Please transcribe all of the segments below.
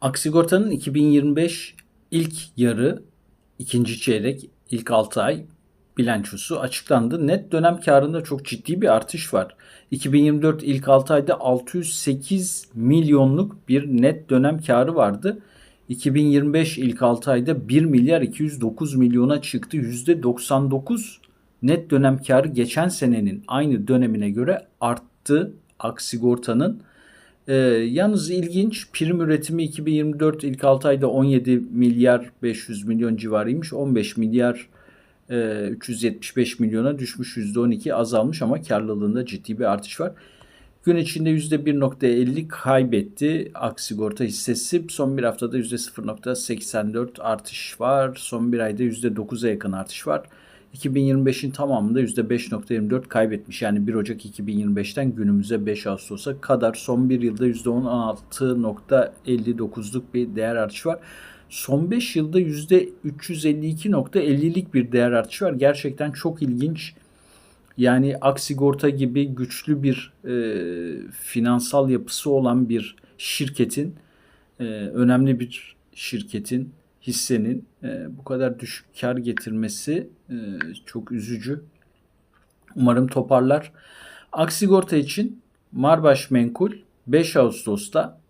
Aksigorta'nın 2025 ilk yarı, ikinci çeyrek, ilk 6 ay bilançosu açıklandı. Net dönem karında çok ciddi bir artış var. 2024 ilk 6 ayda 608 milyonluk bir net dönem karı vardı. 2025 ilk 6 ayda 1 milyar 209 milyona çıktı. %99 net dönem karı geçen senenin aynı dönemine göre arttı Aksigorta'nın. Ee, yalnız ilginç prim üretimi 2024 ilk 6 ayda 17 milyar 500 milyon civarıymış. 15 milyar e, 375 milyona düşmüş %12 azalmış ama karlılığında ciddi bir artış var. Gün içinde %1.50 kaybetti Aksigorta hissesi. Son bir haftada %0.84 artış var. Son bir ayda %9'a yakın artış var. 2025'in tamamında %5.24 kaybetmiş. Yani 1 Ocak 2025'ten günümüze 5 Ağustos'a kadar son bir yılda %16.59'luk bir değer artışı var. Son 5 yılda %352.50'lik bir değer artışı var. Gerçekten çok ilginç. Yani Aksigorta gibi güçlü bir e, finansal yapısı olan bir şirketin, e, önemli bir şirketin, hissenin e, bu kadar düşük kar getirmesi e, çok üzücü. Umarım toparlar. Aksigorta için Marbaş Menkul 5 Ağustos'ta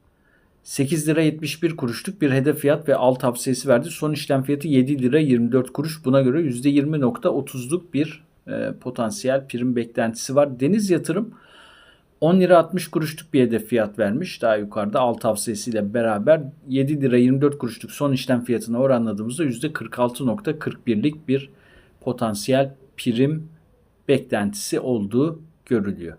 8 lira 71 kuruşluk bir hedef fiyat ve al tavsiyesi verdi. Son işlem fiyatı 7 lira 24 kuruş. Buna göre %20.30'luk bir e, potansiyel prim beklentisi var. Deniz Yatırım 10 lira 60 kuruşluk bir hedef fiyat vermiş. Daha yukarıda al tavsiyesiyle beraber 7 lira 24 kuruşluk son işlem fiyatına oranladığımızda %46.41'lik bir potansiyel prim beklentisi olduğu görülüyor.